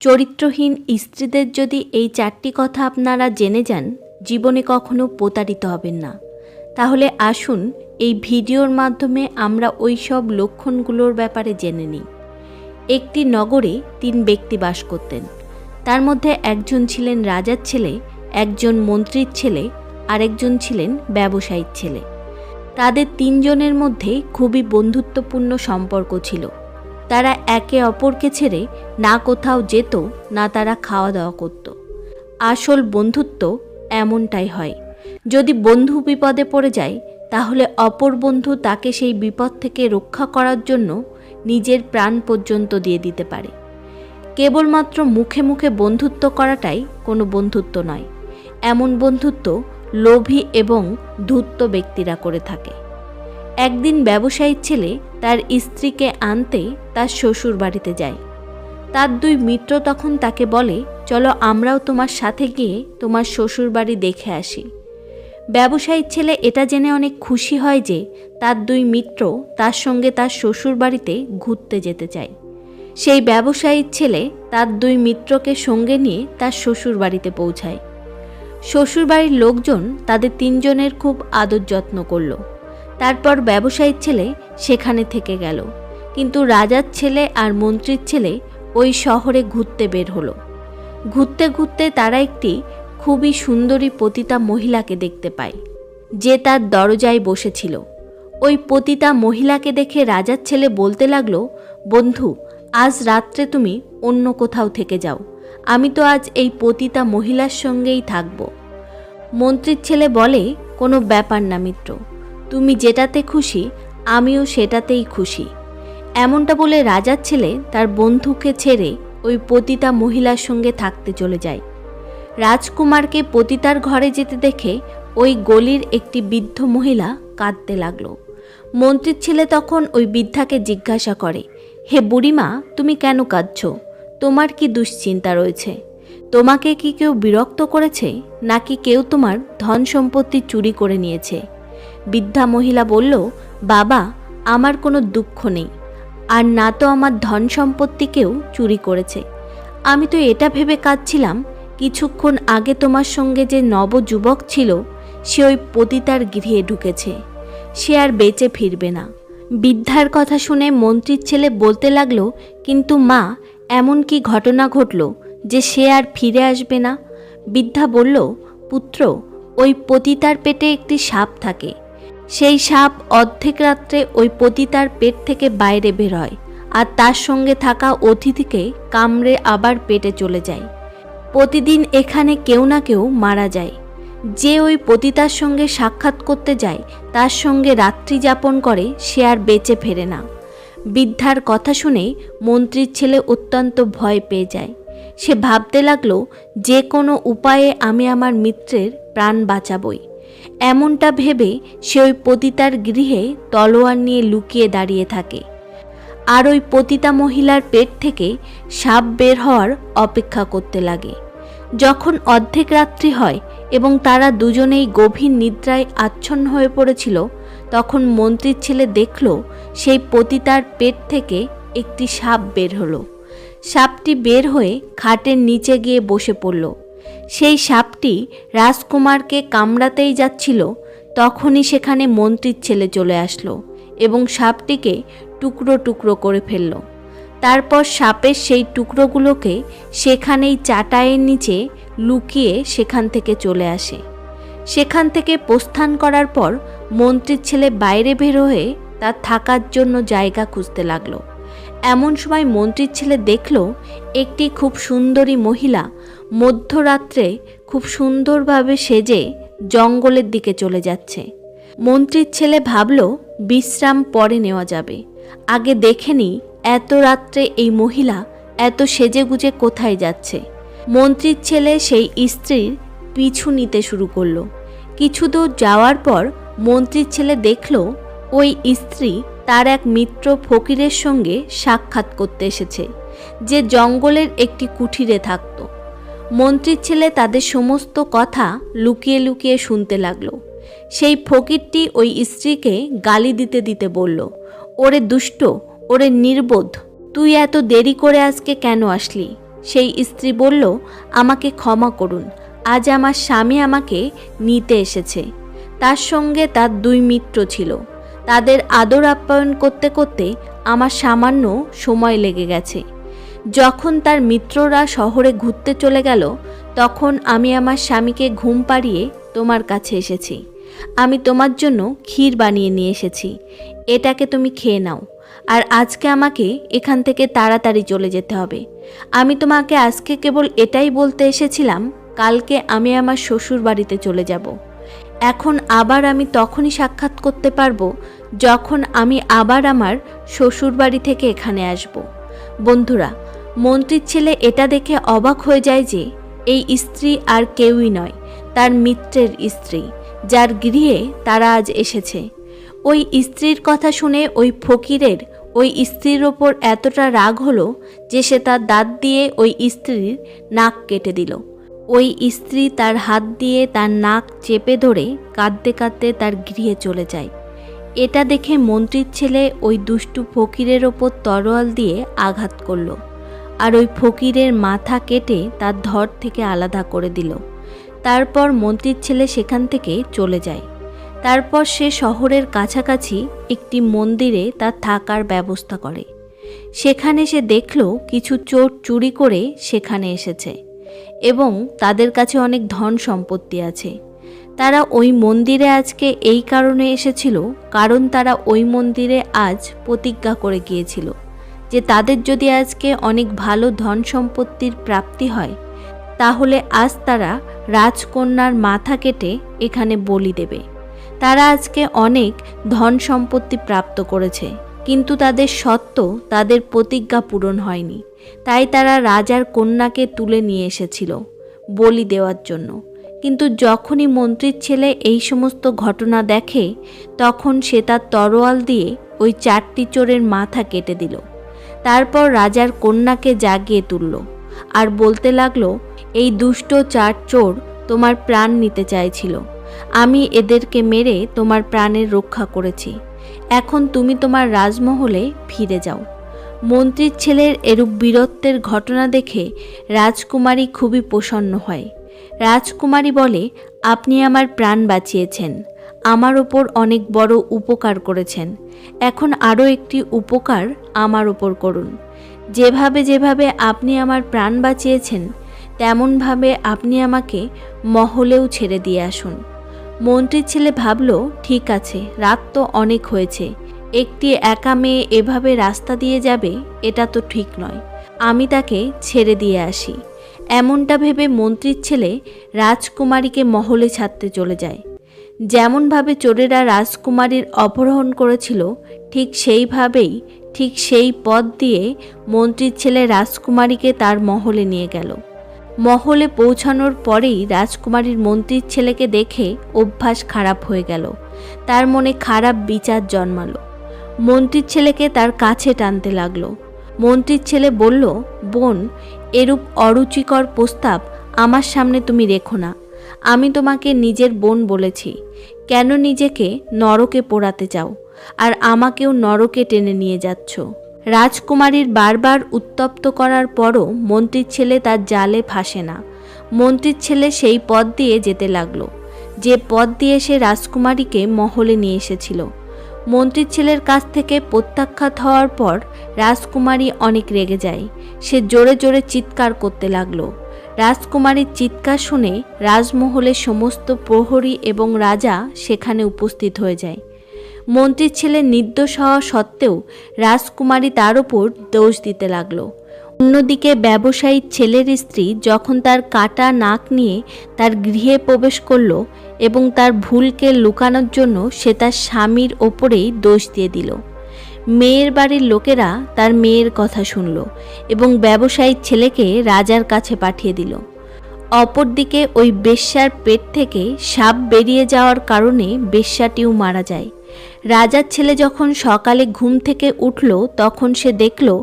চরিত্রহীন স্ত্রীদের যদি এই চারটি কথা আপনারা জেনে যান, জীবনে কখনো প্রতারিত হবেন না। তাহলে আসুন এই ভিডিওর মাধ্যমে আমরা ওই সব লক্ষণগুলোর ব্যাপারে জেনে নিই। একটি নগরে তিন ব্যক্তি বাস করতেন। তার মধ্যে একজন ছিলেন রাজার ছেলে, একজন মন্ত্রীর ছেলে, আরেকজন ছিলেন ব্যবসায়ীর ছেলে। তাদের তিনজনের মধ্যে খুবই বন্ধুত্বপূর্ণ সম্পর্ক ছিল। তারা একে অপরকে ছেড়ে না কোথাও যেত, না তারা খাওয়া দাওয়া করত। আসল বন্ধুত্ব এমনটাই হয়। যদি বন্ধু বিপদে পড়ে যায়, তাহলে অপর বন্ধু তাকে সেই বিপদ থেকে রক্ষা করার জন্য নিজের প্রাণ পর্যন্ত দিয়ে দিতে পারে। কেবলমাত্র মুখে মুখে বন্ধুত্ব করাটাই কোনো বন্ধুত্ব নয়। এমন বন্ধুত্ব লোভী এবং ধূর্ত ব্যক্তিরা করে থাকে। একদিন ব্যবসায়ীর ছেলে তার স্ত্রীকে আনতে তার শ্বশুর বাড়িতে যায়। তার দুই মিত্র তখন তাকে বলে, চলো আমরাও তোমার সাথে গিয়ে তোমার শ্বশুর বাড়ি দেখে আসি। ব্যবসায়ীর ছেলে এটা জেনে অনেক খুশি হয় যে তার দুই মিত্র তার সঙ্গে তার শ্বশুর বাড়িতে ঘুরতে যেতে চায়। সেই ব্যবসায়ীর ছেলে তার দুই মিত্রকে সঙ্গে নিয়ে তার শ্বশুর বাড়িতে পৌঁছায়। শ্বশুরবাড়ির লোকজন তাদের তিনজনের খুব আদর যত্ন করল। তারপর ব্যবসায়ীর ছেলে সেখানে থেকে গেল। কিন্তু রাজার ছেলে আর মন্ত্রীর ছেলে ওই শহরে ঘুরতে বের হলো। ঘুরতে ঘুরতে তারা একটি খুবই সুন্দরী পতিতা মহিলাকে দেখতে পায়, যে তার দরজায় বসেছিল। ওই পতিতা মহিলাকে দেখে রাজার ছেলে বলতে লাগল, বন্ধু, আজ রাত্রে তুমি অন্য কোথাও থেকে যাও। আমি তো আজ এই পতিতা মহিলার সঙ্গেই থাকব। মন্ত্রীর ছেলে বলে, কোনো ব্যাপার না মিত্র। তুমি যেটাতে খুশি, আমিও সেটাতেই খুশি। এমনটা বলে রাজার ছেলে তার বন্ধুকে ছেড়ে ওই পতিতা মহিলার সঙ্গে থাকতে চলে যায়। রাজকুমারকে পতিতার ঘরে যেতে দেখে ওই গলির একটি বৃদ্ধ মহিলা কাঁদতে লাগল। মন্ত্রীর ছেলে তখন ওই বৃদ্ধাকে জিজ্ঞাসা করে, হে বুড়িমা, তুমি কেন কাঁদছ? তোমার কি দুশ্চিন্তা রয়েছে? তোমাকে কি কেউ বিরক্ত করেছে? নাকি কেউ তোমার ধন সম্পত্তি চুরি করে নিয়েছে? বৃদ্ধা মহিলা বলল, বাবা, আমার কোনো দুঃখ নেই। আর না তো আমার ধন সম্পত্তি কেউ চুরি করেছে। আমি তো এটা ভেবে কাঁদছিলাম, কিছুক্ষণ আগে তোমার সঙ্গে যে নবযুবক ছিল, সে ওই পতিতার গৃহে ঢুকেছে। সে আর বেঁচে ফিরবে না। বৃদ্ধার কথা শুনে মন্ত্রীর ছেলে বলতে লাগল, কিন্তু মা, এমন কি ঘটনা ঘটল যে সে আর ফিরে আসবে না? বৃদ্ধা বলল, পুত্র, ওই পতিতার পেটে একটি সাপ থাকে। সেই সাপ অর্ধেক রাত্রে ওই পতিতার পেট থেকে বাইরে বের হয় আর তার সঙ্গে থাকা অতিথিকে কামড়ে আবার পেটে চলে যায়। প্রতিদিন এখানে কেউ না কেউ মারা যায়। যে ওই পতিতার সঙ্গে সাক্ষাৎ করতে যায়, তার সঙ্গে রাত্রি যাপন করে সে আর বেঁচে ফেরে না। বৃদ্ধার কথা শুনে মন্ত্রীর ছেলে অত্যন্ত ভয় পেয়ে যায়। সে ভাবতে লাগল, যে কোনো উপায়ে আমি আমার মিত্রের প্রাণ বাঁচাবই। এমনটা ভেবে সে ওই পতিতার গৃহে তলোয়ার নিয়ে লুকিয়ে দাঁড়িয়ে থাকে। আর ওই পতিতা মহিলার পেট থেকে সাপ বের হওয়ার অপেক্ষা করতে লাগে। যখন অর্ধেক রাত্রি হয় এবং তারা দুজনেই গভীর নিদ্রায় আচ্ছন্ন হয়ে পড়েছিল, তখন মন্ত্রীর ছেলে দেখল সেই পতিতার পেট থেকে একটি সাপ বের হলো। সাপটি বের হয়ে খাটের নিচে গিয়ে বসে পড়ল। সেই সাপটি রাজকুমারকে কামড়াতেই যাচ্ছিল, তখনই সেখানে মন্ত্রীর ছেলে চলে আসলো এবং সাপটিকে টুকরো টুকরো করে ফেলল। তারপর সাপের সেই টুকরোগুলোকে সেখানেই চাটায়ের নিচে লুকিয়ে সেখান থেকে চলে আসে। সেখান থেকে প্রস্থান করার পর মন্ত্রীর ছেলে বাইরে বের হয়ে তার থাকার জন্য জায়গা খুঁজতে লাগল। এমন সময় মন্ত্রীর ছেলে দেখল, একটি খুব সুন্দরী মহিলা মধ্যরাত্রে খুব সুন্দরভাবে সেজে জঙ্গলের দিকে চলে যাচ্ছে। মন্ত্রীর ছেলে ভাবল, বিশ্রাম পরে নেওয়া যাবে। আগে দেখে নি এত রাত্রে এই মহিলা এত সেজেগুজে কোথায় যাচ্ছে। মন্ত্রীর ছেলে সেই স্ত্রীর পিছু নিতে শুরু করল। কিছু দূর যাওয়ার পর মন্ত্রীর ছেলে দেখল, ওই স্ত্রী তার এক মিত্র ফকিরের সঙ্গে সাক্ষাৎ করতে এসেছে, যে জঙ্গলের একটি কুঠিরে থাকত। মন্ত্রীর ছেলে তাদের সমস্ত কথা লুকিয়ে লুকিয়ে শুনতে লাগল। সেই ফকিরটি ওই স্ত্রীকে গালি দিতে দিতে বলল, ওরে দুষ্ট, ওরে নির্বোধ, তুই এত দেরি করে আজকে কেন আসলি? সেই স্ত্রী বলল, আমাকে ক্ষমা করুন, আজ আমার স্বামী আমাকে নিতে এসেছে। তার সঙ্গে তার দুই মিত্র ছিল। তাদের আদর আপ্যায়ন করতে করতে আমার সামান্য সময় লেগে গেছে। যখন তার মিত্ররা শহরে ঘুরতে চলে গেল, তখন আমি আমার স্বামীকে ঘুম পাড়িয়ে তোমার কাছে এসেছি। আমি তোমার জন্য ক্ষীর বানিয়ে নিয়ে এসেছি। এটাকে তুমি খেয়ে নাও। আর আজকে আমাকে এখান থেকে তাড়াতাড়ি চলে যেতে হবে। আমি তোমাকে আজকে কেবল এটাই বলতে এসেছিলাম, কালকে আমি আমার শ্বশুর বাড়িতে চলে যাব। এখন আবার আমি তখনই সাক্ষাৎ করতে পারব, যখন আমি আবার আমার শ্বশুর বাড়ি থেকে এখানে আসব। বন্ধুরা মন্ত্রীর ছেলে এটা দেখে অবাক হয়ে যায় যে এই স্ত্রী আর কেউই নয়, তার মিত্রের স্ত্রী, যার গৃহে তারা আজ এসেছে। ওই স্ত্রীর কথা শুনে ওই ফকিরের, ওই স্ত্রীর ওপর এতটা রাগ হলো যে সে তার দাঁত দিয়ে ওই স্ত্রীর নাক কেটে দিল। ওই স্ত্রী তার হাত দিয়ে তার নাক চেপে ধরে কাঁদতে কাঁদতে তার গৃহে চলে যায়। এটা দেখে মন্ত্রীর ছেলে ওই দুষ্টু ফকিরের ওপর তরোয়াল দিয়ে আঘাত করল। আর ওই ফকিরের মাথা কেটে তার ধর থেকে আলাদা করে দিল। তারপর মন্ত্রীর ছেলে সেখান থেকে চলে যায়। তারপর সে শহরের কাছাকাছি একটি মন্দিরে তার থাকার ব্যবস্থা করে। সেখানে সে দেখল কিছু চোর চুরি করে সেখানে এসেছে এবং তাদের কাছে অনেক ধন সম্পত্তি আছে। তারা ওই মন্দিরে আজকে এই কারণে এসেছিল, কারণ তারা ওই মন্দিরে আজ প্রতিজ্ঞা করে গিয়েছিল। যে তাদের যদি আজকে অনেক ভালো ধন সম্পত্তির প্রাপ্তি হয়, তাহলে আজ তারা রাজকন্যার মাথা কেটে এখানে বলি দেবে। তারা আজকে অনেক ধন সম্পত্তি প্রাপ্ত করেছে, কিন্তু তাদের সত্ত্ব তাদের প্রতিজ্ঞা পূরণ হয়নি। তাই তারা রাজার কন্যাকে তুলে নিয়ে এসেছিল বলি দেওয়ার জন্য। কিন্তু যখনই মন্ত্রীর ছেলে এই সমস্ত ঘটনা দেখে, তখন সে তার তরোয়াল দিয়ে ওই চারটি চোরের মাথা কেটে দিল। তারপর রাজার কন্যাকে জাগিয়ে তুলল আর বলতে লাগল, এই দুষ্ট চার চোর তোমার প্রাণ নিতে চাইছিল। আমি এদেরকে মেরে তোমার প্রাণের রক্ষা করেছি। এখন তুমি তোমার রাজমহলে ফিরে যাও। মন্ত্রীর ছেলের এরূপ বীরত্বের ঘটনা দেখে রাজকুমারী খুবই প্রসন্ন হয়। রাজকুমারী বলে, আপনি আমার প্রাণ বাঁচিয়েছেন। আমার ওপর অনেক বড় উপকার করেছেন। এখন আরও একটি উপকার আমার ওপর করুন। যেভাবে যেভাবে আপনি আমার প্রাণ বাঁচিয়েছেন, তেমনভাবে আপনি আমাকে মহলেও ছেড়ে দিয়ে আসুন। মন্ত্রীর ছেলে ভাবল, ঠিক আছে, রাত তো অনেক হয়েছে। একটি একা মেয়ে এভাবে রাস্তা দিয়ে যাবে, এটা তো ঠিক নয়। আমি তাকে ছেড়ে দিয়ে আসি। এমনটা ভেবে মন্ত্রীর ছেলে রাজকুমারীকে মহলে ছাড়তে চলে যায়। যেমনভাবে চোরেরা রাজকুমারীর অপহরণ করেছিল, ঠিক সেইভাবেই, ঠিক সেই পথ দিয়ে মন্ত্রীর ছেলে রাজকুমারীকে তার মহলে নিয়ে গেল। মহলে পৌঁছানোর পরেই রাজকুমারীর মন্ত্রীর ছেলেকে দেখে অভ্যাস খারাপ হয়ে গেল। তার মনে খারাপ বিচার জন্মালো। মন্ত্রীর ছেলেকে তার কাছে টানতে লাগল। মন্ত্রীর ছেলে বলল, বোন, এরূপ অরুচিকর প্রস্তাব আমার সামনে তুমি রেখো না। আমি তোমাকে নিজের বোন বলেছি। কেন নিজেকে নরকে পোড়াতে চাও? আর আমাকেও নরকে টেনে নিয়ে যাচ্ছ। রাজকুমারীর বারবার উত্তপ্ত করার পরও মন্ত্রীর ছেলে তার জালে ফাঁসে না। মন্ত্রীর ছেলে সেই পথ দিয়ে যেতে লাগল। যে পথ দিয়ে সে রাজকুমারীকে মহলে নিয়ে এসেছিল। মন্ত্রীর ছেলের কাছ থেকে প্রত্যাখ্যাত হওয়ার পর রাজকুমারী অনেক রেগে যায়। সে জোরে জোরে চিৎকার করতে লাগল। রাজকুমারীর চিৎকার শুনে রাজমহলের সমস্ত প্রহরী এবং রাজা সেখানে উপস্থিত হয়ে যায়। মন্ত্রীর ছেলে নির্দোষ হওয়া সত্ত্বেও রাজকুমারী তার উপর দোষ দিতে লাগল। অন্যদিকে ব্যবসায়ীর ছেলের স্ত্রী যখন তার কাটা নাক নিয়ে তার গৃহে প্রবেশ করল এবং তার ভুলকে লুকানোর জন্য সে তার স্বামীর ওপরেই দোষ দিয়ে দিল। মেয়ের বাড়ির লোকেরা তার মেয়ের কথা শুনল এবং ব্যবসায়ীর ছেলেকে রাজার কাছে পাঠিয়ে দিল। অপরদিকে ওই বেশ্যার পেট থেকে সাপ বেরিয়ে যাওয়ার কারণে বেশ্যাটিও মারা যায়। রাজার ছেলে যখন সকালে ঘুম থেকে উঠল, তখন সে দেখল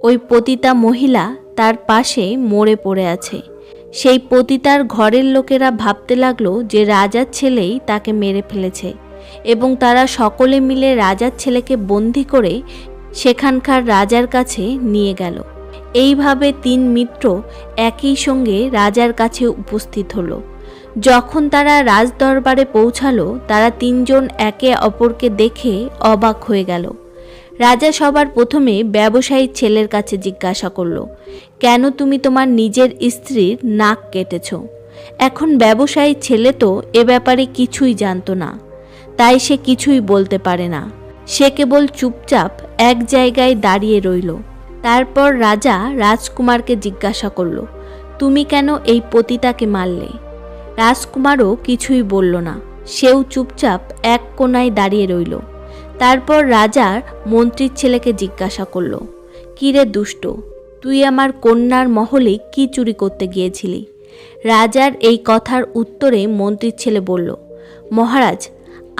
ওই পতিতা মহিলা তার পাশে মরে পড়ে আছে। সেই পতিতার ঘরের লোকেরা ভাবতে লাগল যে রাজার ছেলেই তাকে মেরে ফেলেছে। এবং তারা সকলে মিলে রাজার ছেলেকে বন্দি করে সেখানকার রাজার কাছে নিয়ে গেল। এইভাবে তিন মিত্র একই সঙ্গে রাজার কাছে উপস্থিত হলো। যখন তারা রাজদরবারে পৌঁছালো, তারা তিনজন একে অপরকে দেখে অবাক হয়ে গেল। রাজা সবার প্রথমে ব্যবসায়ী ছেলের কাছে জিজ্ঞাসা করল, কেন তুমি তোমার নিজের স্ত্রীর নাক কেটেছ? এখন ব্যবসায়ী ছেলে তো এ ব্যাপারে কিছুই জানতো না। তাই সে কিছুই বলতে পারে না। সে কেবল চুপচাপ এক জায়গায় দাঁড়িয়ে রইল। তারপর রাজা রাজকুমারকে জিজ্ঞাসা করল, তুমি কেন এই পতিতাকে মারলে? রাজকুমারও কিছুই বলল না। সেও চুপচাপ এক কোনায় দাঁড়িয়ে রইল। তারপর রাজার মন্ত্রীর ছেলেকে জিজ্ঞাসা করল, কিরে দুষ্ট, তুই আমার কন্যার মহলে কি চুরি করতে গিয়েছিলি? রাজার এই কথার উত্তরে মন্ত্রীর ছেলে বলল, মহারাজ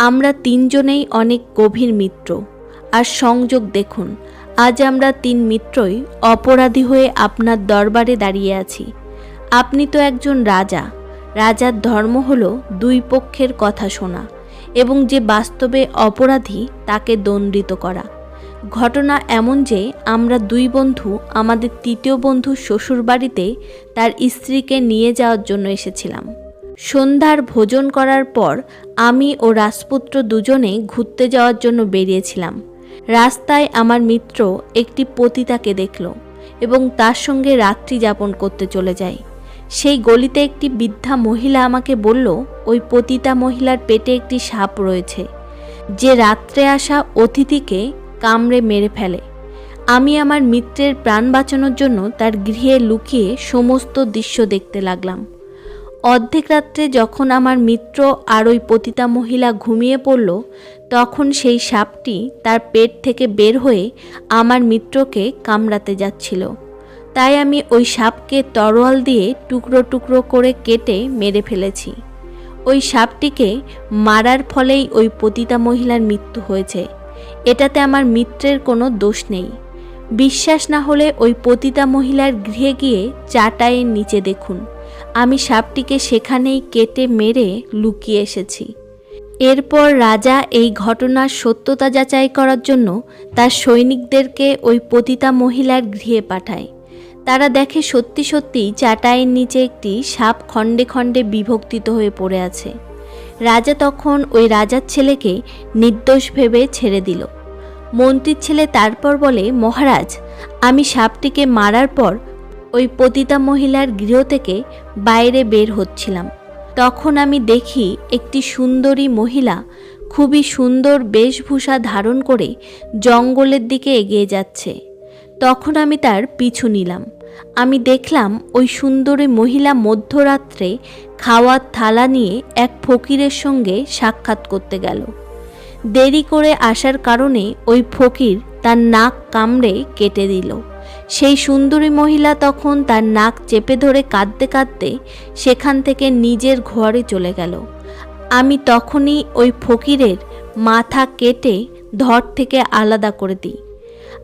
আমরা তিনজনেই অনেক গভীর মিত্র। আর সংযোগ দেখুন, আজ আমরা তিন মিত্রই অপরাধী হয়ে আপনার দরবারে দাঁড়িয়ে আছি। আপনি তো একজন রাজা। রাজার ধর্ম হল দুই পক্ষের কথা শোনা এবং যে বাস্তবে অপরাধী তাকে দণ্ডিত করা। ঘটনা এমন যে আমরা দুই বন্ধু, আমাদের তৃতীয় বন্ধু শ্বশুরবাড়িতে তার স্ত্রীকে নিয়ে যাওয়ার জন্য এসেছিলাম। সন্ধ্যার ভোজন করার পর আমি ও রাজপুত্র দুজনে ঘুরতে যাওয়ার জন্য বেরিয়েছিলাম। রাস্তায় আমার মিত্র একটি পতিতাকে দেখল এবং তার সঙ্গে রাত্রি যাপন করতে চলে যায়। সেই গলিতে একটি বৃদ্ধা মহিলা আমাকে বলল, ওই পতিতা মহিলার পেটে একটি সাপ রয়েছে, যে রাত্রে আসা অতিথিকে কামড়ে মেরে ফেলে। আমি আমার মিত্রের প্রাণ বাঁচানোর জন্য তার গৃহে লুকিয়ে সমস্ত দৃশ্য দেখতে লাগলাম। অর্ধেক রাত্রে যখন আমার মিত্র আর ওই পতিতা মহিলা ঘুমিয়ে পড়ল, তখন সেই সাপটি তার পেট থেকে বের হয়ে আমার মিত্রকে কামড়াতে যাচ্ছিল। তাই আমি ওই সাপকে তরোয়াল দিয়ে টুকরো টুকরো করে কেটে মেরে ফেলেছি। ওই সাপটিকে মারার ফলেই ওই পতিতা মহিলার মৃত্যু হয়েছে। এটাতে আমার মিত্রের কোনো দোষ নেই। বিশ্বাস না হলে ওই পতিতা মহিলার গৃহে গিয়ে চাটাইয়ের নিচে দেখুন। আমি সাপটিকে সেখানেই কেটে মেরে লুকিয়ে এসেছি। এরপর রাজা এই ঘটনার সত্যতা যাচাই করার জন্য তার সৈনিকদেরকে ওই পতিতা মহিলার গৃহে পাঠায়। তারা দেখে সত্যি সত্যি চাটাইয়ের নিচে একটি সাপ খণ্ডে খণ্ডে বিভক্তিত হয়ে পড়ে আছে। রাজা তখন ওই রাজার ছেলেকে নির্দোষ ভেবে ছেড়ে দিল। মন্ত্রীর ছেলে তারপর বলে, মহারাজ, আমি সাপটিকে মারার পর ওই পতিতা মহিলার গৃহ থেকে বাইরে বের হচ্ছিলাম। তখন আমি দেখি একটি সুন্দরী মহিলা খুবই সুন্দর বেশভূষা ধারণ করে জঙ্গলের দিকে এগিয়ে যাচ্ছে। তখন আমি তার পিছু নিলাম। আমি দেখলাম ওই সুন্দরী মহিলা মধ্যরাত্রে খাওয়ার থালা নিয়ে এক ফকিরের সঙ্গে সাক্ষাৎ করতে গেল। দেরি করে আসার কারণে ওই ফকির তার নাক কামড়ে কেটে দিল। সেই সুন্দরী মহিলা তখন তার নাক চেপে ধরে কাঁদতে কাঁদতে সেখান থেকে নিজের ঘরে চলে গেল। আমি তখনই ওই ফকিরের মাথা কেটে ধর থেকে আলাদা করে দিই।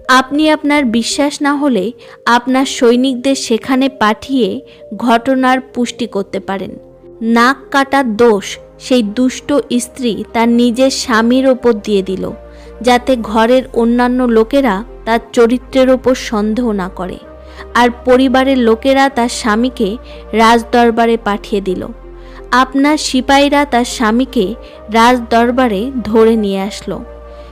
আপনি আপনার বিশ্বাস না হলে আপনার সৈনিকদের সেখানে পাঠিয়ে ঘটনার পুষ্টি করতে পারেন। নাক কাটার দোষ সেই দুষ্ট স্ত্রী তার নিজের স্বামীর ওপর দিয়ে দিল। যাতে ঘরের অন্যান্য লোকেরা তার চরিত্রের ওপর সন্দেহ না করে। আর পরিবারের লোকেরা তার স্বামীকে রাজদরবারে পাঠিয়ে দিল। আপনার সিপাহীরা তার স্বামীকে রাজদরবারে ধরে নিয়ে আসলো।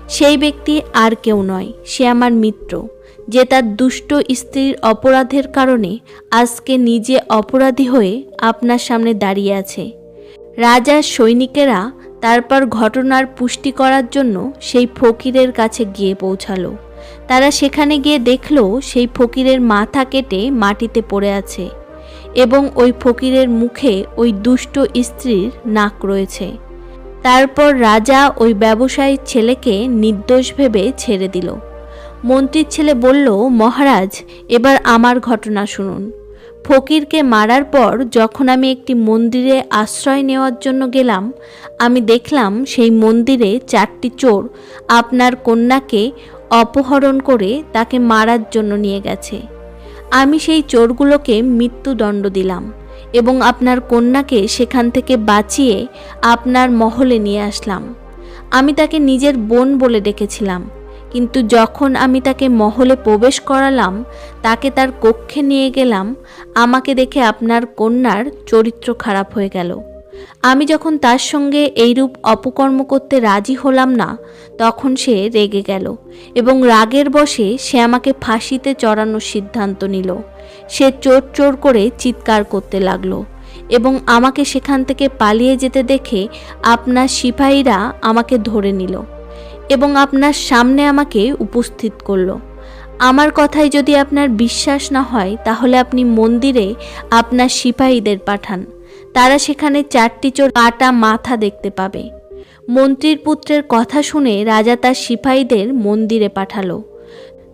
সেই ব্যক্তি আর কেউ নয়, সে আমার মিত্র, যে তার দুষ্ট স্ত্রীর অপরাধের কারণে আজকে নিজে অপরাধী হয়ে আপনার সামনে দাঁড়িয়ে আছে। রাজার সৈনিকেরা তারপর ঘটনার পুষ্টি করার জন্য সেই ফকিরের কাছে গিয়ে পৌঁছালো। তারা সেখানে গিয়ে দেখল সেই ফকিরের মাথা কেটে মাটিতে পড়ে আছে এবং ওই ফকিরের মুখে ওই দুষ্ট স্ত্রীর নাক রয়েছে। তারপর রাজা ওই ব্যবসায়ীর ছেলেকে নির্দোষ ভেবে ছেড়ে দিল। মন্ত্রীর ছেলে বলল, মহারাজ, এবার আমার ঘটনা শুনুন। ফকিরকে মারার পর যখন আমি একটি মন্দিরে আশ্রয় নেওয়ার জন্য গেলাম, আমি দেখলাম সেই মন্দিরে চারটি চোর আপনার কন্যাকে অপহরণ করে তাকে মারার জন্য নিয়ে গেছে। আমি সেই চোরগুলোকে মৃত্যুদণ্ড দিলাম এবং আপনার কন্যাকে সেখান থেকে বাঁচিয়ে আপনার মহলে নিয়ে আসলাম। আমি তাকে নিজের বোন বলে ডেকেছিলাম। কিন্তু যখন আমি তাকে মহলে প্রবেশ করালাম, তাকে তার কক্ষে নিয়ে গেলাম, আমাকে দেখে আপনার কন্যার চরিত্র খারাপ হয়ে গেল। আমি যখন তার সঙ্গে এইরূপ অপকর্ম করতে রাজি হলাম না, তখন সে রেগে গেল এবং রাগের বশে সে আমাকে ফাঁসিতে চড়ানোর সিদ্ধান্ত নিল। সে চোর চোর করে চিৎকার করতে লাগল এবং আমাকে সেখান থেকে পালিয়ে যেতে দেখে আপনার সিপাহীরা আমাকে ধরে নিল। এবং আপনার সামনে আমাকে উপস্থিত করল। আমার কথায় যদি আপনার বিশ্বাস না হয়, তাহলে আপনি মন্দিরে আপনার সিপাহীদের পাঠান। তারা সেখানে চারটি চোর কাটা মাথা দেখতে পাবে। মন্ত্রীর পুত্রের কথা শুনে রাজা তার সিপাহীদের মন্দিরে পাঠালো।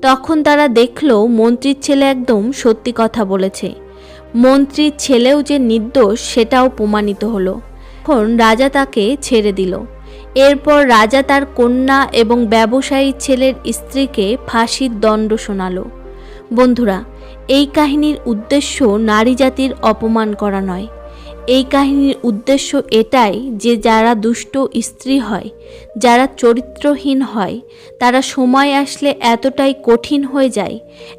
তখন তারা দেখল, মন্ত্রীর ছেলে একদম সত্যি কথা বলেছে। মন্ত্রীর ছেলেও যে নির্দোষ, সেটাও প্রমাণিত হলো। এখন রাজা তাকে ছেড়ে দিল। এরপর রাজা তার কন্যা এবং ব্যবসায়ী ছেলের স্ত্রীকে ফাঁসির দণ্ড শোনালো। বন্ধুরা, এই কাহিনীর উদ্দেশ্য নারী জাতির অপমান করা নয়। এই কাহিনীর উদ্দেশ্য এটাই যে যারা দুষ্ট স্ত্রী হয়, যারা চরিত্রহীন হয়, তারা সময় আসলে এতটাই কঠিন হয়ে যায়,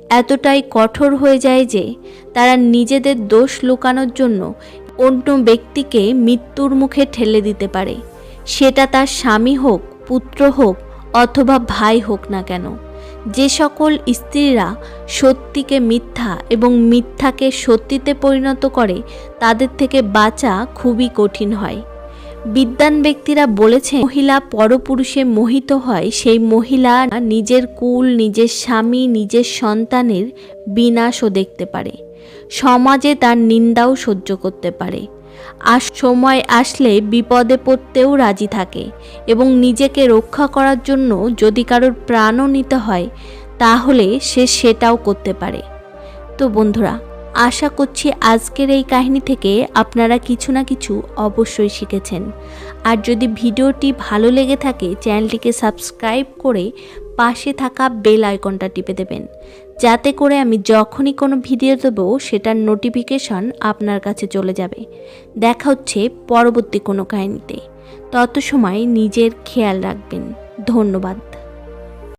এতটাই কঠোর হয়ে যায় যে তারা নিজেদের দোষ লুকানোর জন্য অন্য ব্যক্তিকে মৃত্যুর মুখে ঠেলে দিতে পারে। সেটা তার স্বামী হোক, পুত্র হোক অথবা ভাই হোক না কেন। যে সকল স্ত্রীরা সত্যিকে মিথ্যা এবং মিথ্যাকে সত্যিতে পরিণত করে, তাদের থেকে বাঁচা খুবই কঠিন হয়। বিদ্যান ব্যক্তিরা বলেছে মহিলা পরপুরুষে মোহিত হয়, সেই মহিলা নিজের কুল, নিজের স্বামী, নিজের সন্তানের বিনাশও দেখতে পারে। সমাজে তার নিন্দাও সহ্য করতে পারে। আর সময় আসলে বিপদে পড়তেও রাজি থাকে এবং নিজেকে রক্ষা করার জন্য যদি কারোর প্রাণও নিতে হয়, তাহলে সে সেটাও করতে পারে। তো বন্ধুরা, আশা করছি আজকের এই কাহিনী থেকে আপনারা কিছু না কিছু অবশ্যই শিখেছেন। আর যদি ভিডিওটি ভালো লেগে থাকে, চ্যানেলটিকে সাবস্ক্রাইব করে পাশে থাকা বেল আইকনটা টিপে দেবেন। যাতে করে আমি যখনই কোনো ভিডিও দেবো, সেটার নোটিফিকেশন আপনার কাছে চলে যাবে। দেখা হচ্ছে পরবর্তী কোনো কাহিনীতে। তত সময় নিজের খেয়াল রাখবেন। ধন্যবাদ।